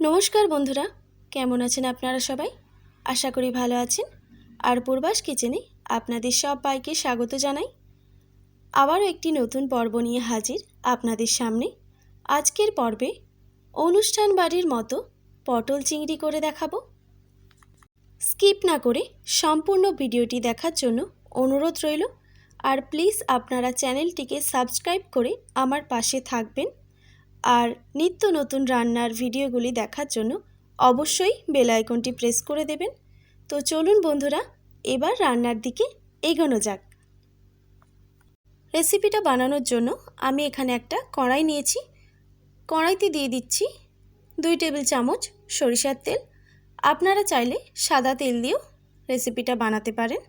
নমস্কার বন্ধুরা, কেমন আছেন আপনারা সবাই? আশা করি ভালো আছেন। আর পূর্বাস কিচেনে আপনাদের সবাইকে স্বাগত জানাই। আবারও একটি নতুন পর্ব নিয়ে হাজির আপনাদের সামনে। আজকের পর্বে অনুষ্ঠান বাড়ির মতো পটল চিংড়ি করে দেখাবো। স্কিপ না করে সম্পূর্ণ ভিডিওটি দেখার জন্য অনুরোধ রইল। আর প্লিজ আপনারা চ্যানেলটিকে সাবস্ক্রাইব করে আমার পাশে থাকবেন। আর নিত্য নতুন রান্নার ভিডিওগুলি দেখার জন্য অবশ্যই বেল আইকনটি প্রেস করে দেবেন। তো চলুন বন্ধুরা, এবার রান্নার দিকে এগোনো যাক। রেসিপিটা বানানোর জন্য আমি এখানে একটা কড়াই নিয়েছি। কড়াইতে দিয়ে দিচ্ছি দুই টেবিল চামচ সরিষার তেল। আপনারা চাইলে সাদা তেল দিয়েও রেসিপিটা বানাতে পারেন।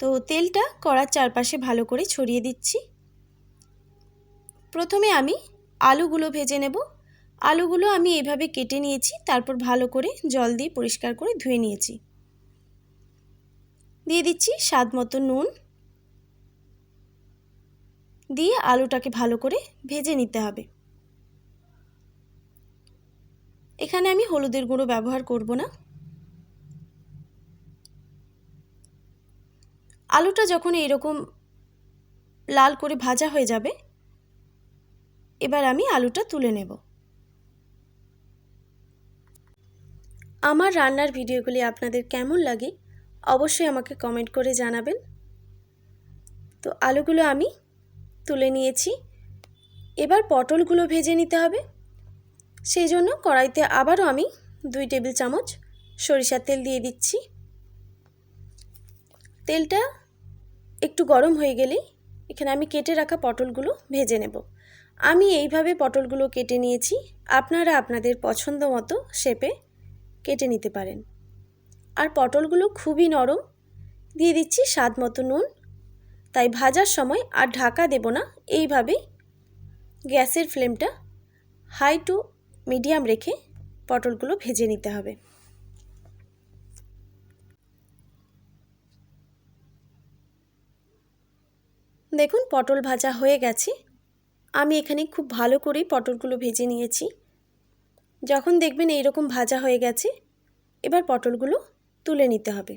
তো তেলটা কড়ার চারপাশে ভালো করে ছড়িয়ে দিচ্ছি। প্রথমে আমি আলুগুলো ভেজে নেব। আলুগুলো আমি এভাবে কেটে নিয়েছি, তারপর ভালো করে জল দিয়ে পরিষ্কার করে ধুয়ে নিয়েছি। দিয়ে দিচ্ছি স্বাদ মতো নুন। দিয়ে আলুটাকে ভালো করে ভেজে নিতে হবে। এখানে আমি হলুদের গুঁড়ো ব্যবহার করব না। আলুটা যখন এরকম লাল করে ভাজা হয়ে যাবে এবার আমি আলুটা তুলে নেব। আমার রান্নার ভিডিওগুলি আপনাদের কেমন লাগে অবশ্যই আমাকে কমেন্ট করে জানাবেন। তো আলুগুলো আমি তুলে নিয়েছি। এবার পটলগুলো ভেজে নিতে হবে। সেই জন্য কড়াইতে আবারও আমি দুই টেবিল চামচ সরিষার তেল দিয়ে দিচ্ছি। তেলটা একটু গরম হয়ে গেলেই এখানে আমি কেটে রাখা পটলগুলো ভেজে নেব। আমি এইভাবে পটলগুলো কেটে নিয়েছি। আপনারা আপনাদের পছন্দ মতো শেপে কেটে নিতে পারেন। আর পটলগুলো খুবই নরম। দিয়ে দিচ্ছি স্বাদ মতো নুন। তাই ভাজার সময় আর ঢাকা দেব না। এইভাবে গ্যাসের ফ্লেমটা হাই টু মিডিয়াম রেখে পটলগুলো ভেজে নিতে হবে। দেখুন, পটল ভাজা হয়ে গেছে। আমি এখানে খুব ভালো করেই পটলগুলো ভেজে নিয়েছি। যখন দেখবেন এই রকম ভাজা হয়ে গেছে, এবার পটলগুলো তুলে নিতে হবে।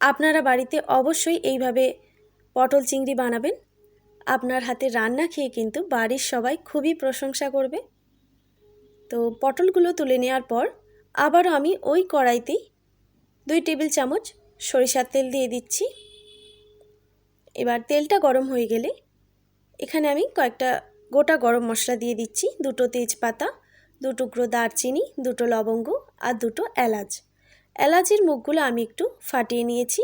আপনারা বাড়িতে অবশ্যই এইভাবে পটল চিংড়ি বানাবেন। আপনার হাতে রান্না খেয়ে কিন্তু বাড়ির সবাই খুবই প্রশংসা করবে। তো পটলগুলো তুলে নেওয়ার পর আবারও আমি ওই কড়াইতেই দুই টেবিল চামচ সরিষার তেল দিয়ে দিচ্ছি। এবার তেলটা গরম হয়ে গেলে এখানে আমি কয়েকটা গোটা গরম মশলা দিয়ে দিচ্ছি। দুটো তেজপাতা, দু টুকরো দারচিনি, দুটো লবঙ্গ আর দুটো এলাচ। এলাচের মুখগুলো আমি একটু ফাটিয়ে নিয়েছি।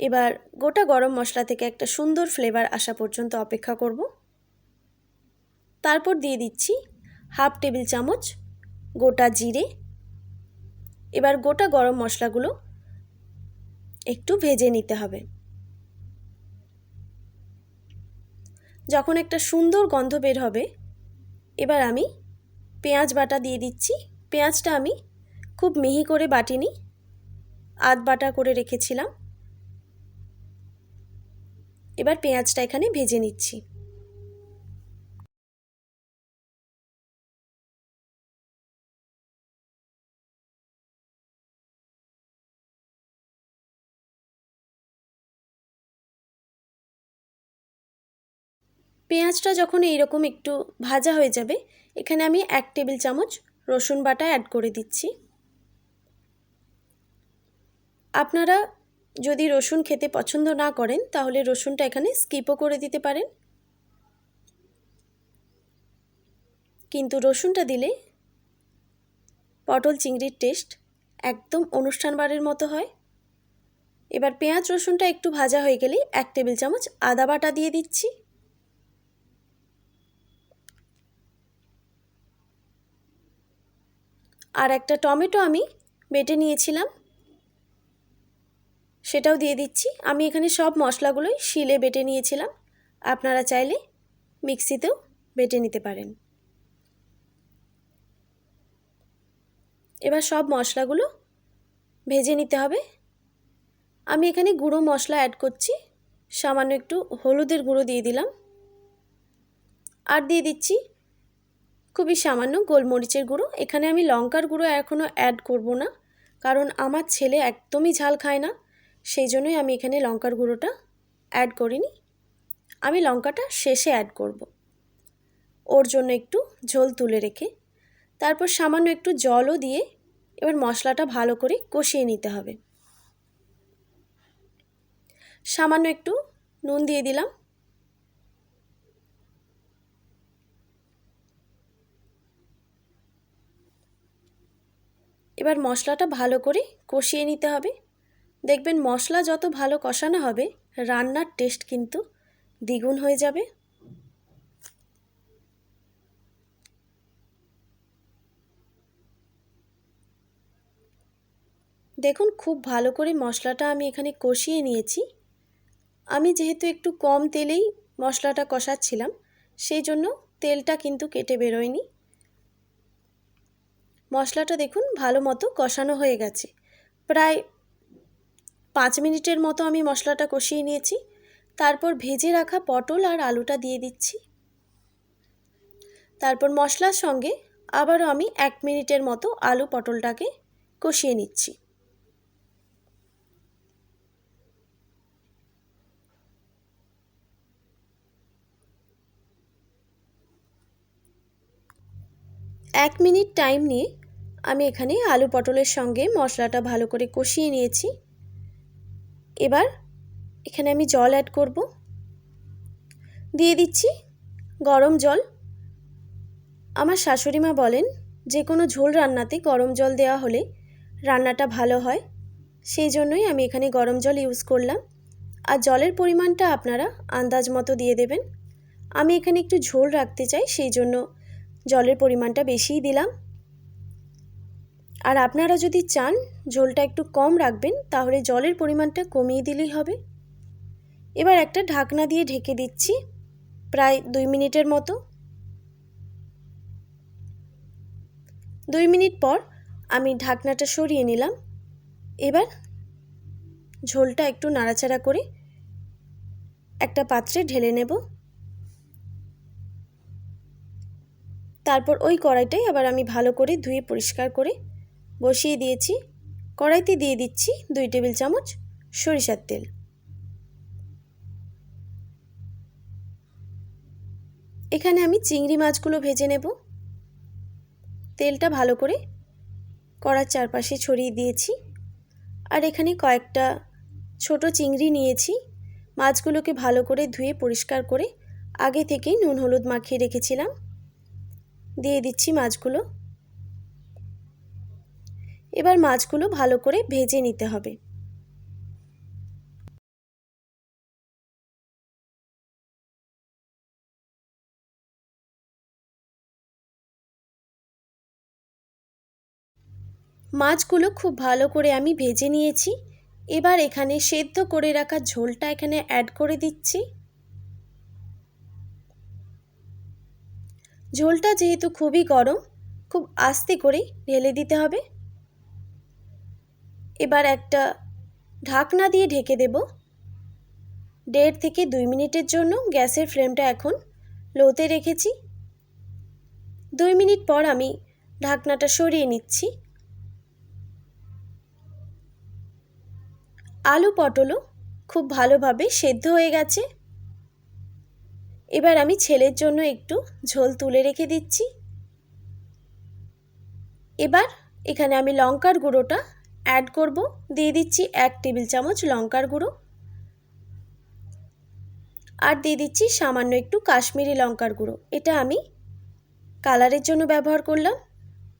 এবার গোটা গরম মশলা থেকে একটা সুন্দর ফ্লেভার আসা পর্যন্ত অপেক্ষা করব। তারপর দিয়ে দিচ্ছি হাফ টেবিল চামচ গোটা জিরে। এবার গোটা গরম মশলাগুলো একটু ভেজে নিতে হবে। যখন একটা সুন্দর গন্ধ বের হবে, এবার আমি পেঁয়াজ বাটা দিয়ে দিচ্ছি। পেঁয়াজটা আমি খুব মিহি করে বাটিনি, আধ বাটা করে রেখেছিলাম। এবার পেঁয়াজটা এখানে ভেজে নিচ্ছি। পেঁয়াজটা যখন এইরকম একটু ভাজা হয়ে যাবে, এখানে আমি এক টেবিল চামচ রসুন বাটা অ্যাড করে দিচ্ছি। আপনারা যদি রসুন খেতে পছন্দ না করেন, তাহলে রসুনটা এখানে স্কিপও করে দিতে পারেন। কিন্তু রসুনটা দিলে পটল চিংড়ির টেস্ট একদম অনুষ্ঠান বাড়ির মতো হয়। এবার পেঁয়াজ রসুনটা একটু ভাজা হয়ে গেলেই এক টেবিল চামচ আদা বাটা দিয়ে দিচ্ছি। আর একটা টমেটো আমি বেটে নিয়েছিলাম। সেটাও দিয়ে দিচ্ছি। আমি এখানে সব মশলাগুলোই শিলে বেটে নিয়েছিলাম। আপনারা চাইলে মিক্সিতেও বেটে নিতে পারেন। এবার সব মশলাগুলো ভেজে নিতে হবে। আমি এখানে গুঁড়ো মশলা অ্যাড করছি। সামান্য একটু হলুদের গুঁড়ো দিয়ে দিলাম। আর দিয়ে দিচ্ছি খুবই সামান্য গোলমরিচের গুঁড়ো। এখানে আমি লঙ্কার গুঁড়ো এখনও অ্যাড করব না, কারণ আমার ছেলে একদমই ঝাল খায় না, সেই জন্যই আমি এখানে লঙ্কার গুঁড়োটা অ্যাড করিনি। আমি লঙ্কাটা শেষে অ্যাড করব। ওর জন্য একটু ঝোল তুলে রেখে, তারপর সামান্য একটু জলও দিয়ে এবার মশলাটা ভালো করে কষিয়ে নিতে হবে। সামান্য একটু নুন দিয়ে দিলাম। এবার মশলাটা ভালো করে কষিয়ে নিতে হবে। দেখবেন মশলা যত ভালো কষানো হবে, রান্নার টেস্ট কিন্তু দ্বিগুণ হয়ে যাবে। দেখুন খুব ভালো করে মশলাটা আমি এখানে কষিয়ে নিয়েছি। আমি যেহেতু একটু কম তেলেই মশলাটা কষাচ্ছিলাম, সেই জন্য তেলটা কিন্তু কেটে বেরোয়নি। মশলাটা দেখুন, ভালো মতো কষানো হয়ে গেছে। প্রায় পাঁচ মিনিটের মতো আমি মশলাটা কষিয়ে নিয়েছি। তারপর ভেজে রাখা পটল আর আলুটা দিয়ে দিচ্ছি। তারপর মশলার সঙ্গে আবারও আমি এক মিনিটের মতো আলু পটলটাকে কষিয়ে নিচ্ছি। এক মিনিট টাইম নিয়ে আমি এখানে আলু পটলের সঙ্গে মশলাটা ভালো করে কষিয়ে নিয়েছি। এবার এখানে আমি জল অ্যাড করব। দিয়ে দিচ্ছি গরম জল। আমার শাশুড়ি মা বলেন, যে কোনো ঝোল রান্নাতে গরম জল দেওয়া হলে রান্নাটা ভালো হয়। সেই জন্যই আমি এখানে গরম জল ইউজ করলাম। আর জলের পরিমাণটা আপনারা আন্দাজ মতো দিয়ে দেবেন। আমি এখানে একটু ঝোল রাখতে চাই, সেই জন্য জলের পরিমাণটা বেশিই দিলাম। আর আপনারা যদি চান ঝোলটা একটু কম রাখবেন, তাহলে জলের পরিমাণটা কমিয়ে দিলেই হবে। এবার একটা ঢাকনা দিয়ে ঢেকে দিচ্ছি প্রায় দুই মিনিটের মতো। দুই মিনিট পর আমি ঢাকনাটা সরিয়ে নিলাম। এবার ঝোলটা একটু নাড়াচাড়া করে একটা পাত্রে ঢেলে নেব। তারপর ওই কড়াইটাই আবার আমি ভালো করে ধুয়ে পরিষ্কার করে বসিয়ে দিয়েছি। কড়াইতে দিয়ে দিচ্ছি দুই টেবিল চামচ সরিষার তেল। এখানে আমি চিংড়ি মাছগুলো ভেজে নেব। তেলটা ভালো করে কড়ার চারপাশে ছড়িয়ে দিয়েছি। আর এখানে কয়েকটা ছোট চিংড়ি নিয়েছি। মাছগুলোকে ভালো করে ধুয়ে পরিষ্কার করে আগে থেকেই নুন হলুদ মাখিয়ে রেখেছিলাম। দিয়ে দিচ্ছি মাছগুলো। এবার মাছগুলো ভালো করে ভেজে নিতে হবে। মাছগুলো খুব ভালো করে আমি ভেজে নিয়েছি। এবার এখানে সেদ্ধ করে রাখা ঝোলটা এখানে অ্যাড করে দিচ্ছি। ঝোলটা যেহেতু খুবই গরম, খুব আস্তে করে ঢেলে দিতে হবে। এবার একটা ঢাকনা দিয়ে ঢেকে দেব। দেড় থেকে দুই মিনিটের জন্য গ্যাসের ফ্লেমটা এখন লোতে রেখেছি। দুই মিনিট পর আমি ঢাকনাটা সরিয়ে নিচ্ছি। আলু পটলও খুব ভালোভাবে সেদ্ধ হয়ে গেছে। এবার আমি ছেলের জন্য একটু ঝোল তুলে রেখে দিচ্ছি। এবার এখানে আমি লঙ্কার গুঁড়োটা অ্যাড করব। দিয়ে দিচ্ছি এক টেবিল চামচ লঙ্কার গুঁড়ো। আর দিয়ে দিচ্ছি সামান্য একটু কাশ্মীরি লঙ্কার গুঁড়ো। এটা আমি কালারের জন্য ব্যবহার করলাম।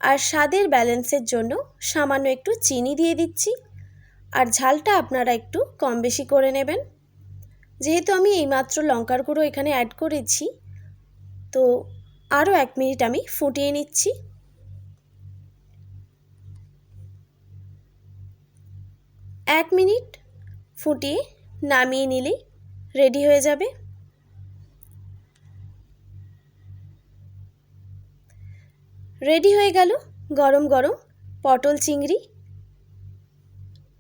আর স্বাদের ব্যালেন্সের জন্য সামান্য একটু চিনি দিয়ে দিচ্ছি। আর ঝালটা আপনারা একটু কম বেশি করে নেবেন। যেহেতু আমি এইমাত্র লঙ্কার গুঁড়ো এখানে অ্যাড করেছি, তো আরও এক মিনিট আমি ফুটিয়ে নিচ্ছি। এক মিনিট ফুটিয়ে নামিয়ে নিলেই রেডি হয়ে যাবে। রেডি হয়ে গেল গরম গরম পটল চিংড়ি।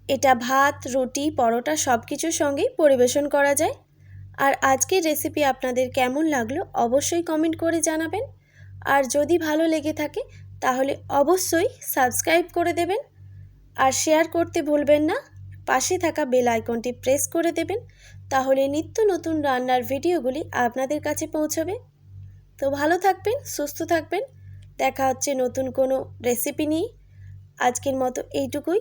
এটা ভাত, রুটি, পরোটা সব কিছুর সঙ্গেই পরিবেশন করা যায়। আর আজকের রেসিপি আপনাদের কেমন লাগল অবশ্যই কমেন্ট করে জানাবেন। আর যদি ভালো লেগে থাকে তাহলে অবশ্যই সাবস্ক্রাইব করে দেবেন। আর শেয়ার করতে ভুলবেন না, পাশে থাকা বেল আইকনটি প্রেস করে দেবেন, তাহলে নিত্য নতুন রান্নার ভিডিওগুলি আপনাদের কাছে পৌঁছবে। তো ভালো থাকবেন, সুস্থ থাকবেন, দেখা হচ্ছে নতুন কোনো রেসিপি নিয়ে। আজকের মতো এইটুকুই।